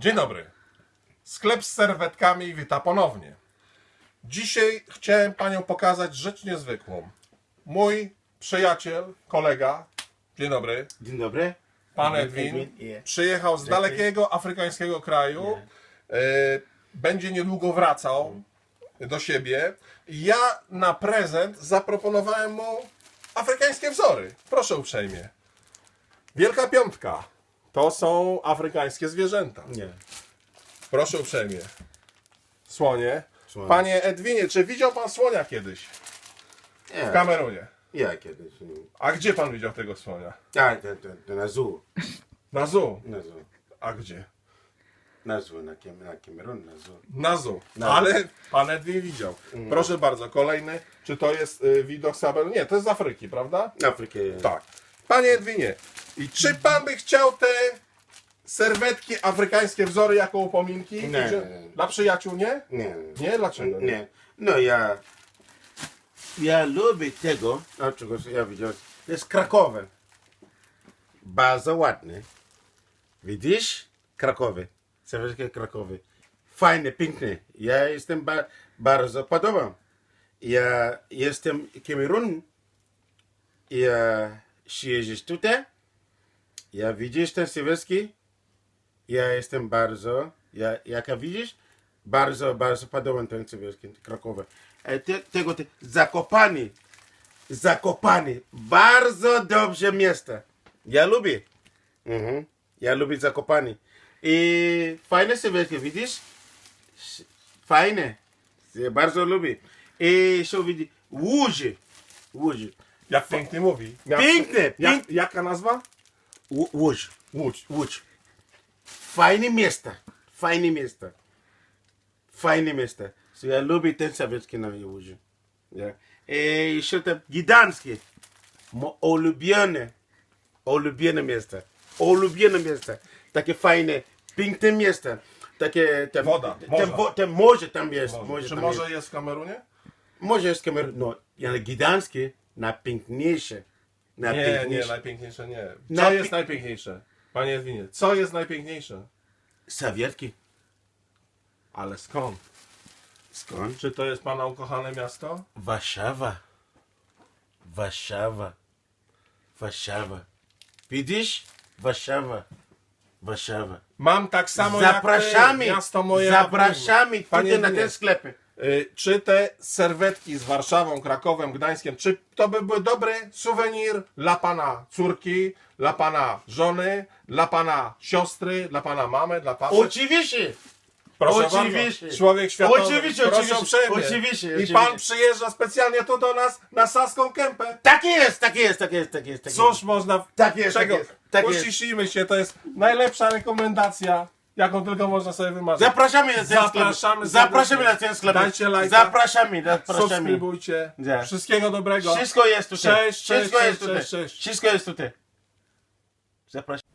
Dzień dobry. Sklep z serwetkami wita ponownie. Dzisiaj chciałem Panią pokazać rzecz niezwykłą. Mój przyjaciel, kolega, dzień dobry, Dzień dobry. pan Edwin, yeah. przyjechał z dalekiego afrykańskiego kraju. E, Będzie niedługo wracał do siebie. Ja na prezent zaproponowałem mu afrykańskie wzory. Proszę uprzejmie. Wielka piątka. To są afrykańskie zwierzęta. Nie. Proszę uprzejmie. Słonie. Słonie. Panie Edwinie, czy widział pan słonia kiedyś w Nie. Kamerunie? Ja kiedyś. A gdzie pan widział tego słonia? A, to, to, to na zoo. Na zoo. Na zoo. A gdzie? Na zoo, na, Kiem, na Kamerun, na zoo. Na zoo. Na Ale pan Edwin widział. Proszę bardzo, kolejny. Czy to jest y, widok Kameruny? Nie, to jest z Afryki, prawda? Afrykę. Tak. Panie Edwinie, i czy pan by chciał te serwetki afrykańskie wzory jako upominki? Nie. Czy- Dla przyjaciół nie? Nie. Nie? Dlaczego? Nie. No ja... Ja lubię tego, a czego ja widziałem, to jest Krakowy. Bardzo ładny. Widzisz? Krakowy. Serwetki Krakowy. Fajny, piękny. Ja jestem ba bardzo podobam. Ja jestem Kamerun. Ja przyjeżdżasz tutaj. Ja widzisz ten Sylwester? Ja jestem bardzo, ja, jak widzisz, bardzo, bardzo podobam ten Sylwester Krakowa. E, te, tego, te, Zakopany, Zakopany, bardzo dobrze miasto. Ja lubię. Mhm. Ja lubię Zakopany. I fajne Sylwester, widzisz? Fajne. Bardzo lubię. I co widzisz? Łódź. Łódź. Jak pięknie mówi. Jak, piękne. jaka nazwa? Łó- Łódź. Łódź. Łódź. Fajne miasta. Fajne miasta. Fajne miasta. So ja lubię ten sowiecki na Łódź. Ja. I jeszcze te Gdańskie. Mo ulubione. Ulubione miasta. Ulubione miasta. Takie fajne, piękne miasta. Takie... Te, Woda, Te, morze. wo, te morze tam jest. Może. Morze Czy tam może jest. jest w Kamerunie? Morze jest Kamerun. No, ale Gdańskie najpiękniejsze. Nie, nie, Najpiękniejsze. najpiękniejsze nie. Co Najpi- jest najpiękniejsze? Panie Edwinie, co jest najpiękniejsze? Sowietki. Ale skąd? Skąd? Czy to jest pana ukochane miasto? Warszawa. Warszawa. Warszawa. Widzisz? Warszawa. Warszawa. Mam tak samo Zapraszamy. jak ty, miasto moje. Zapraszamy Panie tutaj na Edwinie, te sklepy. Y, Czy te serwetki z Warszawą, Krakowem, Gdańskiem, czy to by był dobry suwenir dla pana córki, dla pana żony, dla pana siostry, dla pana mamy, dla pana... Oczywiście. Proszę Oczywiście. Bardzo. Człowiek światowy. Oczywiście, Proszę oczywiście, oczywiście, I oczywiście. pan przyjeżdża specjalnie tu do nas na Saską Kępę. Tak jest, tak jest, tak jest, tak jest. Tak Cóż jest. można... Tak jest, czego? tak jest, tak jest. Uściślimy się, to jest najlepsza rekomendacja, jaką tylko można sobie wymarzyć. Zapraszamy na ten sklep. Zapraszamy Zapraszamy na ten sklep. Dajcie lajka. Zapraszamy, zapraszamy. Subskrybujcie. Wszystkiego dobrego. Wszystko jest tutaj. Cześć, cześć, Wszystko cześć, jest tutaj. cześć, cześć. Wszystko jest tutaj. Zapraszamy.